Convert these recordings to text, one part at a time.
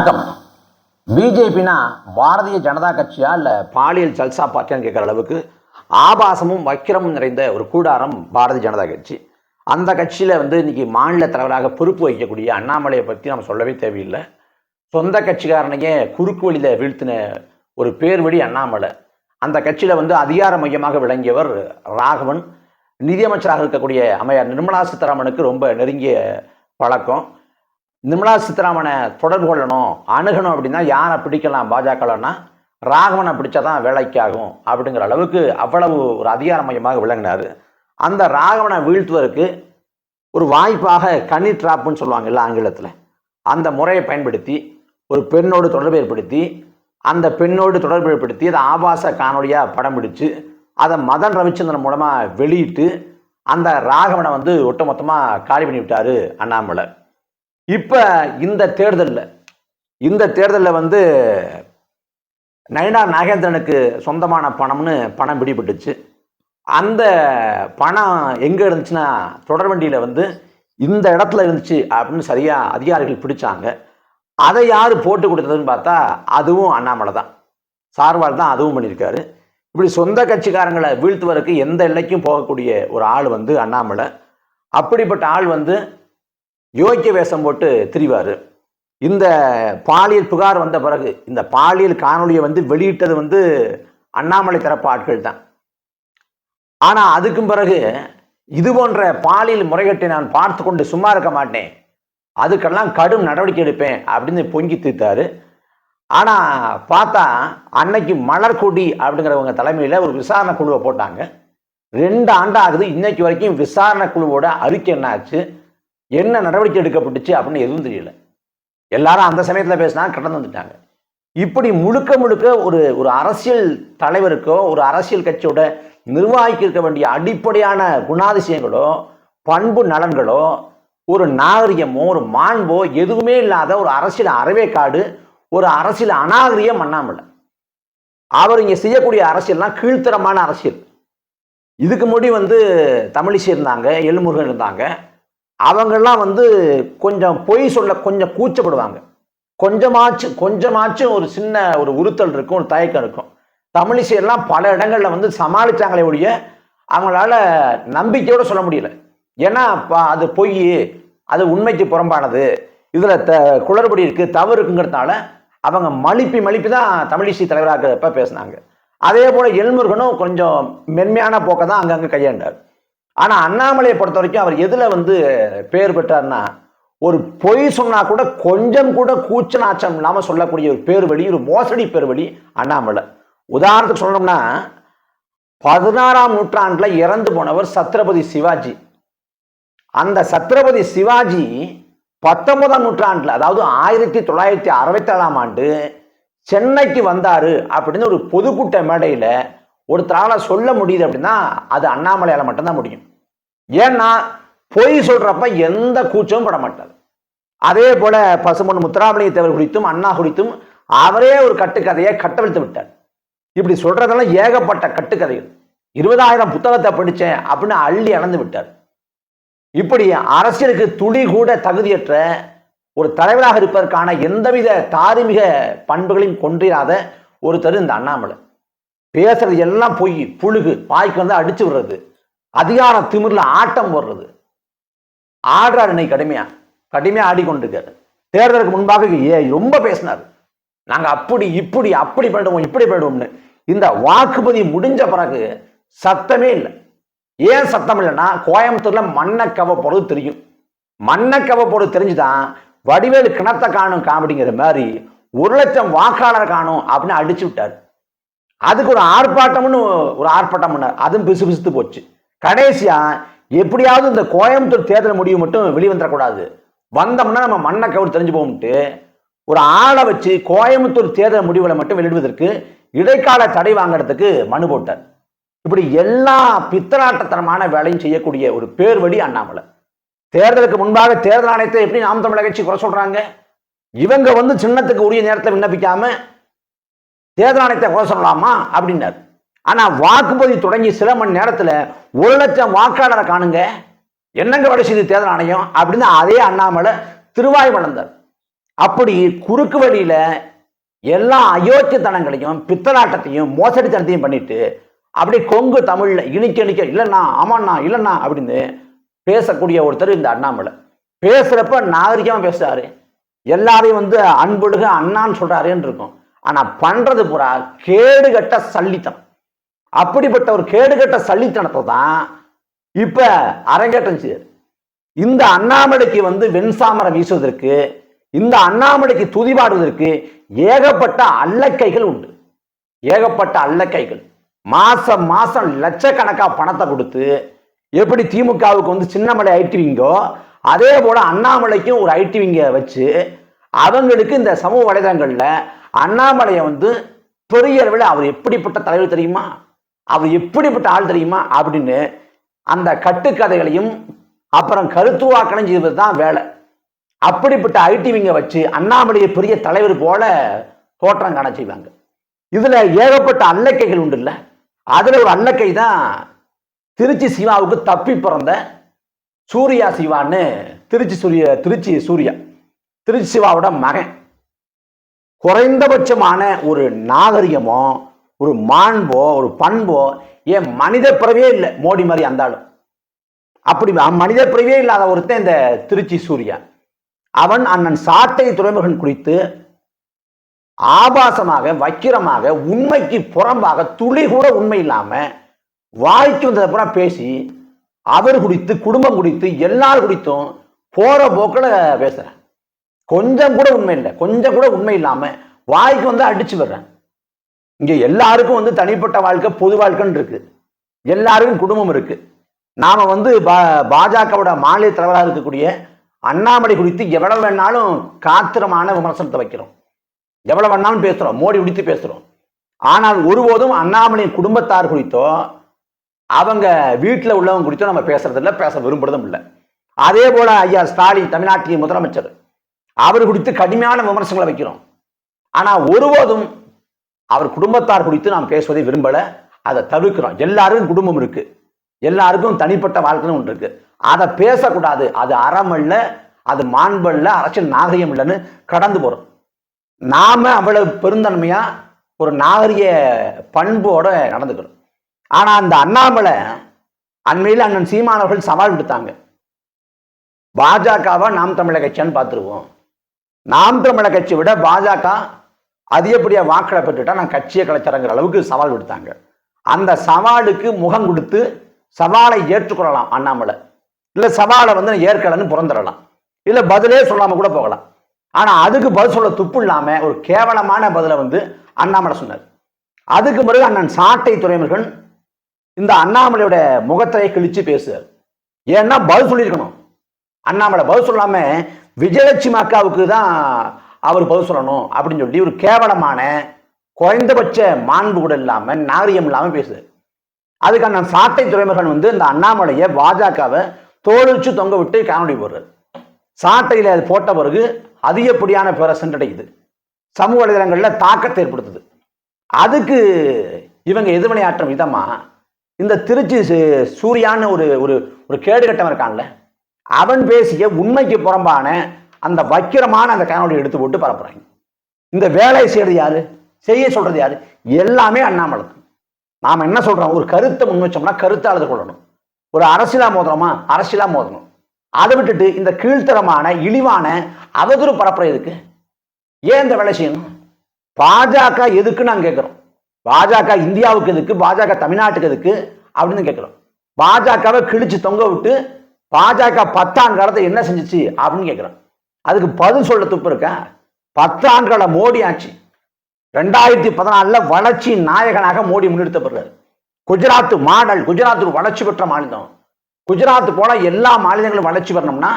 வணக்கம். பிஜேபினா பாரதிய ஜனதா கட்சியா இல்லை பாலியல் ஜல்சா பார்ட்டியான்னு கேட்குற அளவுக்கு ஆபாசமும் வக்கிரமும் நிறைந்த ஒரு கூடாரம் பாரதிய ஜனதா கட்சி. அந்த கட்சியில் வந்து இன்னைக்கு மாநில தலைவராக பொறுப்பு வகிக்கக்கூடிய அண்ணாமலையை பற்றி நம்ம சொல்லவே தேவையில்லை. சொந்த கட்சிக்காரனையே குறுக்கு வழியில் வீழ்த்தின ஒரு பேர் வழி அண்ணாமலை. அந்த கட்சியில் வந்து அதிகார மையமாக விளங்கியவர் ராகவன். நிதியமைச்சராக இருக்கக்கூடிய அமையார் நிர்மலா சீதாராமனுக்கு ரொம்ப நெருங்கிய பழக்கம். நிர்மலா சீதாராமனை தொடர்பு கொள்ளணும் அணுகணும் அப்படின்னா யாரை பிடிக்கலாம் பாஜகலன்னா ராகவனை பிடிச்சா தான் வேலைக்காகும் அப்படிங்கிற அளவுக்கு அவ்வளவு ஒரு அதிகார மையமாக விளங்கினார். அந்த ராகவனை வீழ்த்துவதற்கு ஒரு வாய்ப்பாக கன்னி ட்ராப்புன்னு சொல்லுவாங்கல்ல ஆங்கிலத்தில். அந்த முறையை பயன்படுத்தி ஒரு பெண்ணோடு தொடர்பு ஏற்படுத்தி அந்த பெண்ணோடு தொடர்பு ஏற்படுத்தி அதை ஆபாச காணொலியாக படம் பிடிச்சு அதை மதன் ரவிச்சந்திரன் மூலமாக வெளியிட்டு அந்த ராகவனை வந்து ஒட்டுமொத்தமாக காலி பண்ணி விட்டார் அண்ணாமலை. இப்போ இந்த தேர்தலில் இந்த தேர்தலில் வந்து நயனா நாகேந்திரனுக்கு சொந்தமான பணம்னு பணம் பிடிபட்டுச்சு. அந்த பணம் எங்கே இருந்துச்சுன்னா தொடர்வண்டியில் வந்து இந்த இடத்துல இருந்துச்சு அப்படின்னு சரியாக அதிகாரிகள் பிடிச்சாங்க. அதை யார் போட்டு கொடுத்ததுன்னு பார்த்தா அதுவும் அண்ணாமலை தான். சார்வால் தான் அதுவும் பண்ணியிருக்காரு. இப்படி சொந்த கட்சிக்காரங்களை வீழ்த்துவதற்கு எந்த எல்லைக்கும் போகக்கூடிய ஒரு ஆள் வந்து அண்ணாமலை. அப்படிப்பட்ட ஆள் வந்து யோக்கிய வேஷம் போட்டு திரிவார். இந்த பாலியல் புகார் வந்த பிறகு இந்த பாலியல் காணொலியை வந்து வெளியிட்டது வந்து அண்ணாமலை தரப்பு ஆட்கள் தான். ஆனால் அதுக்கும் பிறகு இது போன்ற பாலியல் முறைகட்டை நான் பார்த்து கொண்டு சும்மா இருக்க மாட்டேன். அதுக்கெல்லாம் கடும் நடவடிக்கை எடுப்பேன் அப்படின்னு பொங்கி தீர்த்தாரு. ஆனால் பார்த்தா அன்னைக்கு மலர்கொடி அப்படிங்கிறவங்க தலைமையில் ஒரு விசாரணை குழுவை போட்டாங்க. ரெண்டு ஆண்டாகுது இன்னைக்கு வரைக்கும் விசாரணை குழுவோட அறிக்கை என்ன ஆச்சு என்ன நடவடிக்கை எடுக்கப்பட்டுச்சு அப்படின்னு எதுவும் தெரியல. எல்லாரும் அந்த சமயத்தில் பேசினா கடந்து வந்துட்டாங்க. இப்படி முழுக்க முழுக்க ஒரு ஒரு அரசியல் தலைவருக்கோ ஒரு அரசியல் கட்சியோட நிர்வாகிக்கு இருக்க வேண்டிய அடிப்படையான குணாதிசயங்களோ பண்பு நலன்களோ ஒரு நாகரிகமோ ஒரு மாண்போ எதுவுமே இல்லாத ஒரு அரசியல் அறவேக்காடு ஒரு அரசியல் அநாகரிகம் அண்ணாமலை அவர் இங்கே செய்யக்கூடிய அரசியல்லாம் கீழ்த்தரமான அரசியல். இதுக்கு முன்னாடி வந்து தமிழிசை இருந்தாங்க எல்முருகன் இருந்தாங்க. அவங்கெல்லாம் வந்து கொஞ்சம் பொய் சொல்ல கொஞ்சம் கூச்சப்படுவாங்க. கொஞ்சமாச்சும் கொஞ்சமாச்சும் ஒரு சின்ன ஒரு உறுத்தல் இருக்கும் ஒரு தயக்கம் இருக்கும். தமிழிசையெல்லாம் பல இடங்களில் வந்து சமாளித்தாங்களே ஒழிய அவங்களால நம்பிக்கையோடு சொல்ல முடியல. ஏன்னா பா அது பொய் அது உண்மைக்கு புறம்பானது. இதில் த குளறுபடி இருக்குது தவறு இருக்குங்கிறதுனால அவங்க மலிப்பி மலிப்பி தான் தமிழிசை தலைவராக இருக்கிறப்ப பேசினாங்க. அதே போல் எல்முருகனும் கொஞ்சம் மென்மையான போக்கை தான் அங்கங்கே கையாண்டார். ஆனால் அண்ணாமலையை பொறுத்த வரைக்கும் அவர் எதில் வந்து பேர் பெற்றார்னா ஒரு பொய் சொன்னா கூட கொஞ்சம் கூட கூச்ச நாச்சம் இல்லாமல் சொல்லக்கூடிய ஒரு பேர் வழி ஒரு மோசடி பேர் வழி அண்ணாமலை. உதாரணத்துக்கு சொல்லணும்னா பதினாறாம் நூற்றாண்டில் இறந்து போனவர் சத்ரபதி சிவாஜி. அந்த சத்ரபதி சிவாஜி பத்தொன்பதாம் நூற்றாண்டில் அதாவது ஆயிரத்தி தொள்ளாயிரத்தி அறுபத்தேழாம் ஆண்டு சென்னைக்கு வந்தார் அப்படின்னு ஒரு பொதுக்கூட்ட மேடையில் ஒருத்தரால் சொல்ல முடியுது அப்படின்னா அது அண்ணாமலையால் மட்டும்தான் முடியும். ஏன்னா பொய் சொல்றப்ப எந்த கூச்சமும் பட மாட்டார் அதே போல பசுமன் முத்துராமலிங்க தேவர் குறித்தும் அண்ணா குறித்தும் அவரே ஒரு கட்டுக்கதையை கட்டவிழ்த்து விட்டார். இப்படி சொல்றதெல்லாம் ஏகப்பட்ட கட்டுக்கதைகள். இருபதாயிரம் புத்தகத்தை படித்தேன் அப்படின்னு அள்ளி அளந்து விட்டார். இப்படி அரசியலுக்கு துளி கூட தகுதியற்ற ஒரு தலைவராக இருப்பதற்கான எந்தவித தார்மீக பண்புகளையும் கொன்றிராத ஒருத்தர் இந்த அண்ணாமலை. பேசுறது எல்லாம் பொய் புழுகு வாய்க்கு வந்து அடிச்சு விடுறது. அதிகார திமிரில் ஆட்டம் போடுறது. ஆடுறாரு இன்னைக்கு கடுமையா. கடுமையா ஆடிக்கொண்டிருக்காரு. தேர்தலுக்கு முன்பாக ஏ ரொம்ப பேசினார். நாங்க அப்படி இப்படி அப்படி பண்ணிடுவோம் இப்படி பண்ணுவோம்னு இந்த வாக்குப்பதிவு முடிஞ்ச பிறகு சத்தமே இல்லை. ஏன் சத்தம் இல்லைன்னா கோயம்புத்தூர்ல மண்ணை கவ போறது தெரியும். மண்ணக்கவ கவ போறது தெரிஞ்சுதான் வடிவேலு கிணத்தை காணும் காமெடிங்கிற மாதிரி ஒரு லட்சம் வாக்காளர் காணும் அப்படின்னு அடிச்சு விட்டார். அதுக்கு ஒரு ஆர்ப்பாட்டம்னு ஒரு ஆர்ப்பாட்டம் பண்ணார். அதுவும் பிசு பிசுத்து போச்சு. கடைசியாக எப்படியாவது இந்த கோயம்புத்தூர் தேர்தல் முடிவு மட்டும் வெளிவந்துடக்கூடாது வந்தோம்னா நம்ம மண்ணை கவுர் தெரிஞ்சு போகும்ட்டு ஒரு ஆளை வச்சு கோயம்புத்தூர் தேர்தல் முடிவுகளை மட்டும் வெளியிடுவதற்கு இடைக்கால தடை வாங்குறதுக்கு மனு போட்டார். இப்படி எல்லா பித்தராட்டத்தனமான வேலையும் செய்யக்கூடிய ஒரு பேர் வழி அண்ணாமலை. தேர்தலுக்கு முன்பாக தேர்தல் ஆணையத்தை எப்படி நாம் தமிழக கட்சி குறை சொல்றாங்க? இவங்க வந்து சின்னத்துக்கு உரிய நேரத்தை விண்ணப்பிக்காம தேர்தல் ஆணையத்தை குறை சொல்லலாமா? அப்படின்னாரு. ஆனால் வாக்குப்பதிவு தொடங்கி சில மணி நேரத்தில் ஒரு லட்சம் வாக்காளரை காணுங்க. என்னங்க வடை செய்து தேர்தல் ஆணையம்? அப்படின்னு அதே அண்ணாமலை திருவாய் வளர்ந்தார். அப்படி குறுக்கு வழியில் எல்லா அயோக்கியத்தனங்களையும் பித்தலாட்டத்தையும் மோசடித்தனத்தையும் பண்ணிட்டு அப்படியே கொங்கு தமிழில் இனிக்க இனிக்க இல்லைண்ணா ஆமாண்ணா இல்லைண்ணா அப்படின்னு பேசக்கூடிய ஒருத்தர் இந்த அண்ணாமலை. பேசுகிறப்ப நாகரிகமாக பேசுகிறாரு எல்லாரையும் வந்து அன்புடுக அண்ணான்னு சொல்கிறாருன்னு இருக்கும். ஆனால் பண்ணுறது பூரா கேடுகட்ட சல்லித்தம் அப்படிப்பட்ட ஒரு கேடுகட்ட சளித்தனத்தை தான் இப்ப அரங்கேற்றம் செய்யுது இந்த அண்ணாமலைக்கு வந்து வெண்சாமரம் வீசுவதற்கு இந்த அண்ணாமலைக்கு துதிபாடுவதற்கு ஏகப்பட்ட அல்லக்கைகள் உண்டு. ஏகப்பட்ட அல்லக்கைகள். மாசம் மாசம் லட்சக்கணக்கா பணத்தை கொடுத்து எப்படி திமுகவுக்கு வந்து சின்னமலை ஐடிவிங்கோ அதே போல அண்ணாமலைக்கும் ஒரு ஐடிவிங்க வச்சு அவங்களுக்கு இந்த சமூக வலைதளங்களில் அண்ணாமலையை வந்து பெரிய அளவில் அவர் எப்படிப்பட்ட தலைவர் தெரியுமா? அவர் எப்படிப்பட்ட ஆள் தெரியுமா? அப்படின்னு அந்த கட்டுக்கதைகளையும் அப்புறம் கருத்துவாக்கணும் செய்வது தான் வேலை. அப்படிப்பட்ட ஐடிவிங்க வச்சு அண்ணாமலையை பெரிய தலைவர் போல தோற்றம் காண செய்வாங்க. இதுல ஏகப்பட்ட அல்லக்கைகள் உண்டு இல்லை? அதுல ஒரு அல்லக்கை தான் திருச்சி சிவாவுக்கு தப்பி பிறந்த சூர்யா சிவான்னு திருச்சி சூரிய திருச்சி சூர்யா. திருச்சி சிவாவோட மகன். குறைந்தபட்சமான ஒரு நாகரிகமோ ஒரு மாண்போ ஒரு பண்போ ஏன் மனித பிறவியே இல்லை மோடி மாதிரி அந்தாலும். அப்படி மனித பிறவியே இல்லாத ஒருத்தன் இந்த திருச்சி சூர்யா அவன் அண்ணன் சாட்டை துறைமுகன் குறித்து ஆபாசமாக வக்கிரமாக உண்மைக்கு புறம்பாக துளி கூட உண்மை இல்லாம வாய்க்கு வந்ததப்புறம் பூரா பேசி அவர் குறித்து குடும்பம் குறித்து எல்லார் குறித்தும் போற போக்கில் பேசுறேன். கொஞ்சம் கூட உண்மை இல்லை கொஞ்சம் கூட உண்மை இல்லாம வாய்க்கு வந்து அடிச்சு வர்றேன் இங்கே எல்லாருக்கும் வந்து தனிப்பட்ட வாழ்க்கை பொது வாழ்க்கைன்னு இருக்கு. எல்லாருக்கும் குடும்பம் இருக்கு. நாம வந்து பா- பாஜகவோட மாநில தலைவராக இருக்கக்கூடிய அண்ணாமலை குறித்து எவ்வளவு வேணாலும் காத்திரமான விமர்சனத்தை வைக்கிறோம். எவ்வளவு வேணாலும் பேசுகிறோம் மோடி குடித்து பேசுகிறோம் ஆனால் ஒருபோதும் அண்ணாமலையின் குடும்பத்தார் குறித்தோ அவங்க வீட்டில் உள்ளவங்க குறித்தோ நம்ம பேசுறது பேச விரும்புறதும் இல்லை. அதே போல ஐயா ஸ்டாலின் தமிழ்நாட்டின் முதலமைச்சர் அவர் குறித்து கடுமையான விமர்சனங்களை வைக்கிறோம். ஆனால் ஒருபோதும் அவர் குடும்பத்தார் குறித்து நாம் பேசுவதை விரும்பலை. அதை தவிர்க்கிறோம். எல்லாருக்கும் குடும்பம் இருக்கு. எல்லாருக்கும் தனிப்பட்ட வாழ்க்கைன்னு ஒன்று இருக்கு. அதை பேசக்கூடாது. அது அறமல்ல அது மாண்பல்ல அரசியல் நாகரிகம் இல்லைன்னு கடந்து போறோம். நாம அவ்வளவு பெருந்தன்மையா ஒரு நாகரிக பண்போட நடந்துக்கிறோம். ஆனா அந்த அண்ணாமலை அண்மையில் அண்ணன் சீமானவர்கள் சவால் விடுத்தாங்க. பாஜகவை நாம் தமிழக கட்சியான்னு பார்த்துருவோம். நாம் தமிழக கட்சி விட பாஜக அதிகப்படியா வாக்களை பெற்றுட்டா நான் கட்சியை கலைச்சறங்கிற அளவுக்கு சவால் விடுத்தாங்க. அந்த சவாலுக்கு முகம் கொடுத்து சவாலை ஏற்றுக்கொள்ளலாம் அண்ணாமலை. இல்லை சவாலை வந்து ஏற்கலன்னு புறந்துடலாம் இல்லை பதிலே சொல்லாமல் கூட போகலாம். ஆனால் அதுக்கு பதில் சொல்ல துப்பு இல்லாமல் ஒரு கேவலமான பதிலை வந்து அண்ணாமலை சொன்னார். அதுக்கு பிறகு அண்ணன் சாட்டை துறைமுருகன் இந்த அண்ணாமலையோட முகத்தை கிழிச்சு பேசுவார் ஏன்னா பதில் சொல்லியிருக்கணும். அண்ணாமலை பதில் சொல்லாமல் விஜயலட்சுமி அக்காவுக்கு தான் அவர் பதில் சொல்லணும் அப்படின்னு சொல்லி ஒரு கேவலமான குறைந்தபட்ச மாண்பு கூட இல்லாமல் நாகரிகம் இல்லாமல் பேசுது. அதுக்கான சாட்டை துறைமுகன் வந்து இந்த அண்ணாமலையை பாஜகவை தோழிச்சு தொங்க விட்டு காணொலி போடுறது சாட்டையில் அது போட்ட பிறகு அதிகப்படியான பேரை சென்றடைக்குது சமூக வலைதளங்களில் தாக்கத்தை ஏற்படுத்துது. அதுக்கு இவங்க எதிர்வினையாற்றும் விதமா இந்த திருச்சி சு- சூர்யான்னு ஒரு ஒரு ஒரு கேடுகட்டவன் இருக்கான்ல அவன் பேசிய உண்மைக்கு புறம்பான அந்த வக்கிரமான அந்த காணொலி எடுத்து போட்டு பரப்புறாங்க. இந்த வேலையை செய்யறது யாரு? செய்ய சொல்றது யாரு? எல்லாமே அண்ணாமலை நாம் என்ன சொல்றோம்? ஒரு கருத்தை முன் வச்சோம்னா கருத்தை கொள்ளணும். ஒரு அரசியலா மோதுறோமா அரசியலா மோதணும். அதை விட்டுட்டு இந்த கீழ்த்தரமான இழிவான அவதூறு பரப்புற ஏன் இந்த வேலை செய்யணும்? பாஜக எதுக்கு நாங்கள் கேட்கிறோம் பாஜக இந்தியாவுக்கு எதுக்கு? பாஜக தமிழ்நாட்டுக்கு எதுக்கு? அப்படின்னு கேட்கிறோம் பாஜகவை கிழிச்சு தொங்க விட்டு பாஜக பத்தாம் காலத்தை என்ன செஞ்சுச்சு? அப்படின்னு கேட்கிறோம் அதுக்கு பதில் சொல்ல துப்பு இருக்கா. பத்தாண்டுகள மோடி ஆட்சி. ரெண்டாயிரத்தி பதினாலுல வளர்ச்சி நாயகனாக மோடி முன்னெடுத்தப்படுறாரு குஜராத் மாடல் குஜராத் ஒரு வளர்ச்சி பெற்ற மாநிலம். குஜராத் போல எல்லா மாநிலங்களும் வளர்ச்சி வரணும்னா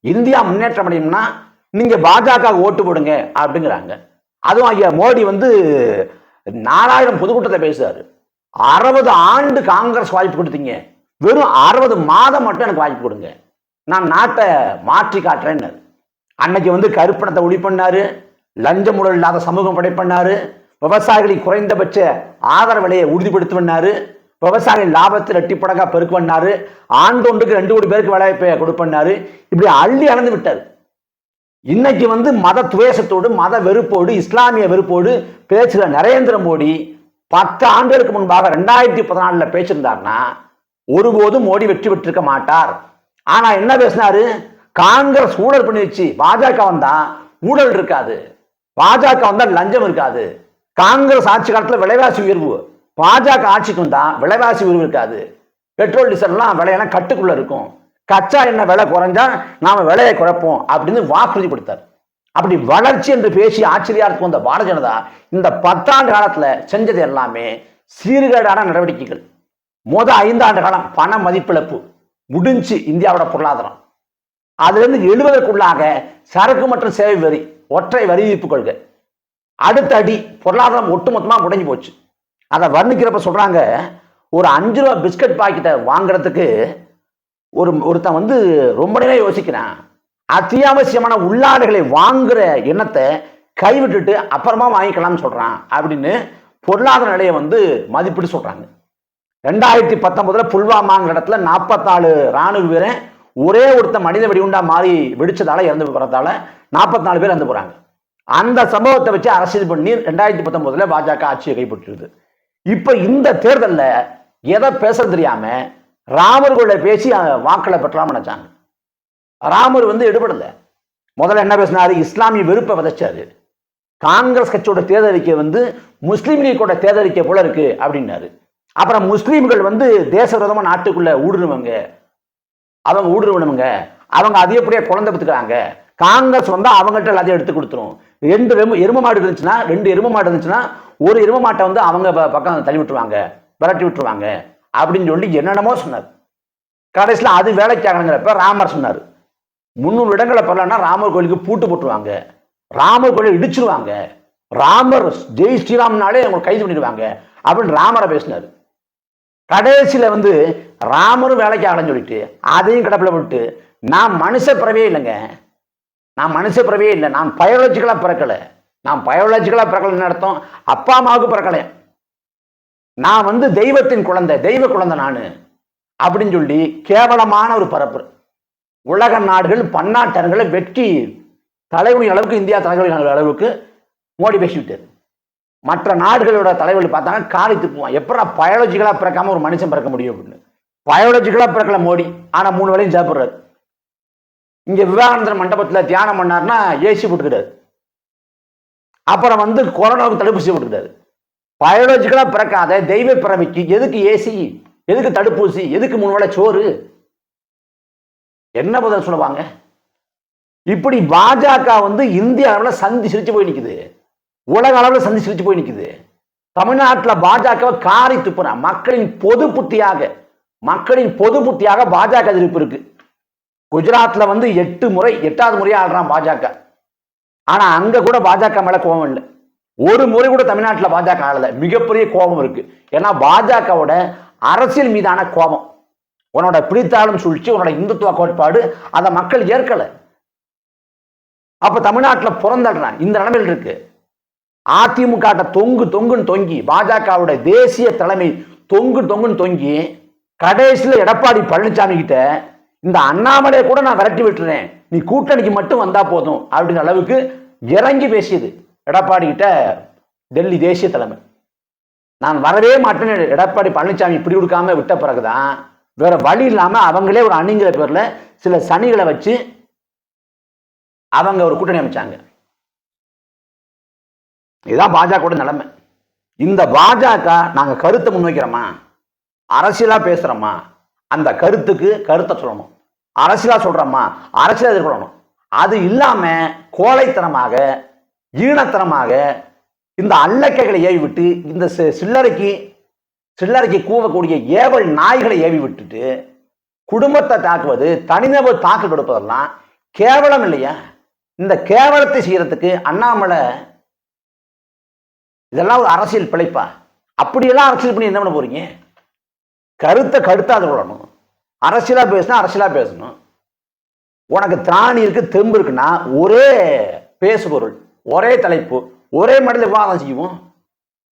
இந்தியா முன்னேற்றம் அடையணும்னா நீங்க பாஜக ஓட்டு போடுங்க அப்படிங்கிறாங்க. அதுவும் ஐயா மோடி வந்து நாலாயிரம் பொதுக்கூட்டத்தை பேசுறாரு. அறுபது ஆண்டு காங்கிரஸ் வாய்ப்பு கொடுத்தீங்க. வெறும் அறுபது மாதம் மட்டும் எனக்கு வாய்ப்பு கொடுங்க. நான் நாட்டை மாற்றி காட்டுறேன்னு. அன்னைக்கு வந்து கருப்பணத்தை ஒளி பண்ணாரு லஞ்ச உடல் இல்லாத சமூகம் படைப்பண்ணாரு விவசாயிகளின் குறைந்தபட்ச ஆதரவு விலையை உறுதிப்படுத்தி பண்ணாரு விவசாயிகள் லாபத்தில் எட்டி பெருக்கு பண்ணாரு ஆண்டொன்றுக்கு ரெண்டு கோடி பேருக்கு வேலைவாய்ப்பை கொடுப்பண்ணாரு. இப்படி அள்ளி அளந்து விட்டார். இன்னைக்கு வந்து மத துவேஷத்தோடு மத வெறுப்போடு இஸ்லாமிய வெறுப்போடு பேசுகிற நரேந்திர மோடி பத்து ஆண்டுகளுக்கு முன்பாக ரெண்டாயிரத்தி பதினாலில் பேசியிருந்தாருன்னா ஒருபோதும் மோடி வெற்றி பெற்றிருக்க மாட்டார். ஆனால் என்ன பேசினாரு? காங்கிரஸ் ஊழல் பண்ணி வச்சு பாஜக வந்தா ஊழல் இருக்காது. பாஜக வந்தா லஞ்சம் இருக்காது. காங்கிரஸ் ஆட்சி காலத்தில் விலைவாசி உயர்வு. பாஜக ஆட்சிக்கு வந்தா விலைவாசி உயர்வு இருக்காது. பெட்ரோல் டீசல்லாம் விலையெல்லாம் கட்டுக்குள்ள இருக்கும். கச்சா எண்ணெய் விலை குறைஞ்சா நாம விலையை குறைப்போம் அப்படின்னு வாக்குறுதி கொடுத்தார் அப்படி வளர்ச்சி என்று பேசி ஆச்சரியாருக்கு வந்த பாரதிய ஜனதா இந்த பத்தாண்டு காலத்துல செஞ்சது எல்லாமே சீர்கேடான நடவடிக்கைகள். மொதல் ஐந்தாண்டு காலம் பண மதிப்பிழப்பு. முடிஞ்சு இந்தியாவோட பொருளாதாரம். அதுலேருந்து எழுவதற்குள்ளாக சரக்கு மற்றும் சேவை வரி ஒற்றை வரி விதிப்பு கொள்கை. அடுத்த அடி பொருளாதாரம் ஒட்டுமொத்தமாக முடங்கி போச்சு. அதை வர்ணிக்கிறப்ப சொல்கிறாங்க ஒரு அஞ்சு ரூபா பிஸ்கட் பாக்கெட்டை வாங்குறதுக்கு ஒரு ஒருத்தன் வந்து ரொம்ப நேரம் யோசிக்கிறான். அத்தியாவசியமான உள்ளாடைகளை வாங்குற எண்ணத்தை கைவிட்டுட்டு அப்புறமா வாங்கிக்கலாம்னு சொல்கிறான் அப்படின்னு பொருளாதார நிலையை வந்து மதிப்பீடு சொல்கிறாங்க ரெண்டாயிரத்தி பத்தொன்பதுல புல்வாமாங்கிற இடத்துல நாற்பத்தாலு ராணுவ வீரன் ஒரே ஒருத்த மனித வெடிகுண்டா மாறி வெடிச்சதால இறந்து போறதால நாற்பத்தி நாலு பேர் இறந்து போறாங்க. அந்த சம்பவத்தை வச்சு அரசியல் பண்ணி ரெண்டாயிரத்தி பத்தொன்பதுல பாஜக ஆட்சியை கைப்பற்றிருது இப்ப இந்த தேர்தலில் எதை பேச தெரியாம ராமர் கூட பேசி வாக்களை பெற்றலாம் நினைச்சாங்க. ராமர் வந்து எடுபடல. முதல்ல என்ன பேசினாரு? இஸ்லாமிய வெறுப்பை விதைச்சாரு. காங்கிரஸ் கட்சியோட தேர்தல் வந்து முஸ்லீம் லீக்கோட தேர்தல் போல இருக்கு அப்படின்னாரு. அப்புறம் முஸ்லீம்கள் வந்து தேச விரோதமாக நாட்டுக்குள்ள ஊடுருவங்க. அவங்க ஊடுருவணுங்க அவங்க அதிகப்படியா குழந்தை பத்துக்கிறாங்க காங்கிரஸ் வந்தா அவங்கள்ட்ட எல்லாத்தையும் எடுத்து கொடுத்துரும். ரெண்டு எரும எரும மாடு இருந்துச்சுன்னா ரெண்டு எரும மாடு இருந்துச்சுன்னா ஒரு எரும மாட்டை வந்து அவங்க பக்கம் தள்ளி விட்டுருவாங்க. விரட்டி விட்டுருவாங்க. அப்படின்னு சொல்லி என்னென்னமோ சொன்னார். கடைசியில் அது வேலைக்காகங்கிறப்ப ராமர் சொன்னார். முந்நூறு இடங்களை பெறலன்னா ராமர் கோயிலுக்கு பூட்டு போட்டுருவாங்க. ராமர் கோயிலை இடிச்சிருவாங்க. ராமர் ஜெய் ஸ்ரீராம்னாலே அவங்க கைது பண்ணிடுவாங்க. அப்படின்னு ராமரை பேசினார். கடைசியில் வந்து ராமரும் வேலைக்கு ஆகலன்னு சொல்லிட்டு அதையும் கிடப்பில் விட்டு நான் மனுஷ பிறவே இல்லைங்க. நான் மனுஷ பிறவே இல்லை. நான் பயோலஜிக்கலாக பிறக்கலை. நான் பயோலஜிக்கலாக பிறக்கலன்னு அர்த்தம்? அப்பா அம்மாவுக்கு பிறக்கலை. நான் வந்து தெய்வத்தின் குழந்தை தெய்வ குழந்தை நான். அப்படின்னு சொல்லி கேவலமான ஒரு பரப்பு. உலக நாடுகள் பன்னாட்டங்களை வெற்றி தலைவலி அளவுக்கு இந்தியா தலைவலி அளவுக்கு மோடி பேசிவிட்டார். மற்ற நாடுகளோட தலைவர்கள் பார்த்தாங்க காலை துப்புவான் எப்படா பயாலஜிக்கலாக பிறக்காம ஒரு மனுஷன் பிறக்க முடியும் அப்படின்னு. பயாலஜிக்கலாக பிறக்கல மோடி. ஆனால் மூணு வேளையும் சாப்பிட்றாரு இங்கே விவேகானந்தர் மண்டபத்தில் தியானம் பண்ணார்னா ஏசி போட்டுக்கிறாரு அப்புறம் வந்து கொரோனாவுக்கு தடுப்பூசி போட்டுக்கிறாரு பயாலஜிக்கலாக பிறக்காத தெய்வ பிறவிக்கு எதுக்கு ஏசி? எதுக்கு தடுப்பூசி? எதுக்கு மூணு வேளை சோறு? என்ன பதில் சொல்லுவாங்க? இப்படி பாஜக வந்து இந்திய அளவில் சந்தி சிரிச்சு போய் நிற்குது உலக அளவில் சந்தி சிரிச்சு போய் நிற்குது தமிழ்நாட்டில் பாஜகவை காரி துப்புறான் மக்களின் பொது புத்தியாக மக்களின் பொது புத்தியாக பாஜக எதிர்ப்பு இருக்கு. குஜராத்ல வந்து எட்டு முறை எட்டாவது முறையா ஆடுறான் பாஜக. ஆனா அங்க கூட பாஜக மேல கோபம் இல்லை. ஒரு முறை கூட தமிழ்நாட்டில் பாஜக ஆளல. மிகப்பெரிய கோபம் இருக்கு. ஏன்னா பாஜகவோட அரசியல் மீதான கோபம். உன்னோட பிடித்தாலும் சூழ்ச்சி உன்னோட இந்துத்துவ கோட்பாடு அதை மக்கள் ஏற்கல. அப்ப தமிழ்நாட்டில் புறந்தள்ளுறான். இந்த நிலைமையில் இருக்கு. அதிமுக தொங்கு தொங்குன்னு தொங்கி பாஜகவுடைய தேசிய தலைமை தொங்கு தொங்குன்னு தொங்கி கடைசியில் எடப்பாடி பழனிசாமி கிட்ட இந்த அண்ணாமலையை கூட நான் விரட்டி விட்டுறேன். நீ கூட்டணிக்கு மட்டும் வந்தா போதும். அப்படின்ற அளவுக்கு இறங்கி பேசியது எடப்பாடி கிட்ட டெல்லி தேசிய தலைமை. நான் வரவே மாட்டேன்னு எடப்பாடி பழனிசாமி இப்படி கொடுக்காம விட்ட பிறகுதான் வேற வழி இல்லாமல் அவங்களே ஒரு அணிங்கிற பேர்ல சில சனிகளை வச்சு அவங்க ஒரு கூட்டணி அமைச்சாங்க. இதுதான் பாஜக நிலைமை. இந்த பாஜக நாங்கள் கருத்தை முன்வைக்கிறோமா? அரசியலாக பேசுகிறோமா அந்த கருத்துக்கு கருத்தை சொல்லணும். அரசியலாக சொல்கிறோமா அரசியலா எதிர்கொள்ளணும் அது இல்லாமல் கோழைத்தனமாக ஈனத்தனமாக இந்த அல்லக்கைகளை ஏவி விட்டு இந்த சி- சில்லறைக்கு சில்லறைக்கு கூவக்கூடிய ஏவல் நாய்களை ஏவி விட்டுட்டு குடும்பத்தை தாக்குவது தனிநபர் தாக்கல் கொடுப்பதெல்லாம் கேவலம் இல்லையா? இந்த கேவலத்தை செய்யறதுக்கு அண்ணாமலை இதெல்லாம் ஒரு அரசியல் பிழைப்பா? அப்படியெல்லாம் அரசியல் பண்ணி என்ன பண்ண போறீங்க? கருத்தை கருத்தாக விடணும். அரசியலாக பேசினா அரசியலாக பேசணும். உனக்கு திராணி இருக்கு தெம்பு இருக்குன்னா ஒரே பேசுபொருள் ஒரே தலைப்பு ஒரே மடல விவாதம் செய்வோம்.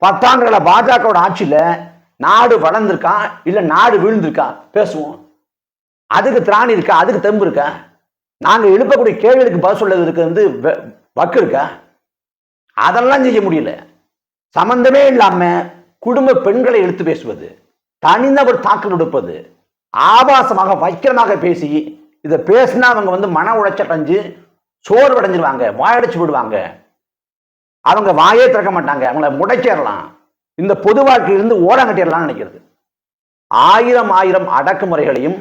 பத்தாண்டுகள பாஜகவோட ஆட்சியில் நாடு வளர்ந்துருக்கா இல்லை நாடு வீழ்ந்திருக்கா பேசுவோம். அதுக்கு திராணி இருக்கா அதுக்கு தெம்பு இருக்கா? நாங்கள் எழுப்பக்கூடிய கேள்விகளுக்கு பதில் சொல்றதுக்கு வந்து வ- வக்கு இருக்கா? அதெல்லாம் செய்ய முடியல. சம்மந்தமே இல்லாமல் குடும்ப பெண்களை எடுத்து பேசுவது. தனிநபர் தாக்கல் எடுப்பது. ஆபாசமாக வைக்கிரமாக பேசி இதை பேசினா அவங்க வந்து மன உழைச்சடைஞ்சு அடைஞ்சு சோர்வடைஞ்சிருவாங்க வாயடைச்சு விடுவாங்க. அவங்க வாயே திறக்க மாட்டாங்க அவங்கள முடைச்சிடலாம் இந்த பொது வாழ்க்கையிலிருந்து ஓரங்கட்டிடலாம்னு நினைக்கிறது. ஆயிரம் ஆயிரம் அடக்குமுறைகளையும்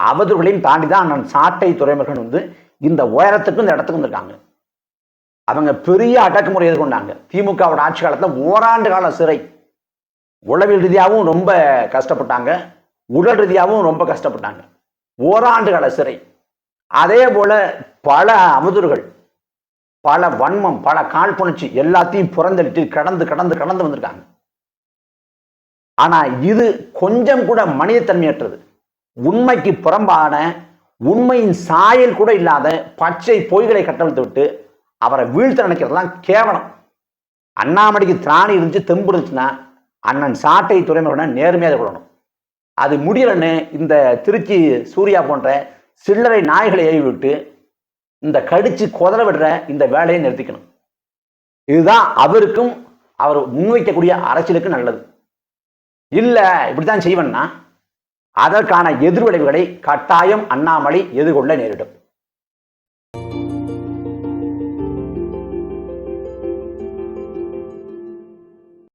அவதூறுகளையும் தாண்டி தான் நான் சாட்டை துறைமுகன் வந்து இந்த உயரத்துக்கும் இந்த இடத்துக்கும் வந்திருக்காங்க. அவங்க பெரிய அடக்குமுறை எதிர்கொண்டாங்க. திமுகவோட ஆட்சி காலத்தில் ஓராண்டு கால சிறை. உளவியல் ரீதியாகவும் ரொம்ப கஷ்டப்பட்டாங்க. உடல் ரீதியாகவும் ரொம்ப கஷ்டப்பட்டாங்க. ஓராண்டு கால சிறை. அதே போல பல அமுதர்கள் பல வன்மம் பல காழ்ப்புணர்ச்சி எல்லாத்தையும் புறந்தளிட்டு கடந்து கடந்து கடந்து வந்திருக்காங்க. ஆனா இது கொஞ்சம் கூட மனிதத்தன்மையற்றது. உண்மைக்கு புறம்பான உண்மையின் சாயல் கூட இல்லாத பச்சை பொய்களை கட்டவிழ்த்து விட்டு அவரை வீழ்த்த நினைக்கிறதெல்லாம் கேவலம். அண்ணாமலைக்கு திராணி இருந்துச்சு தெம்பு இருந்துச்சுன்னா அண்ணன் சாட்டை துறைமுறை நேர்மையாக கொள்ளணும். அது முடியலன்னு இந்த திருச்சி சூர்யா போன்ற சில்லறை நாய்களை ஏவி விட்டு இந்த கடிச்சு கொதற விடுற இந்த வேலையை நிறுத்திக்கணும். இதுதான் அவருக்கும் அவர் முன்வைக்கக்கூடிய அரசியலுக்கு நல்லது. இல்லை இப்படித்தான் செய்வேன்னா அதற்கான எதிர்விளைவுகளை கட்டாயம் அண்ணாமலை எதிர்கொள்ள நேரிடும்.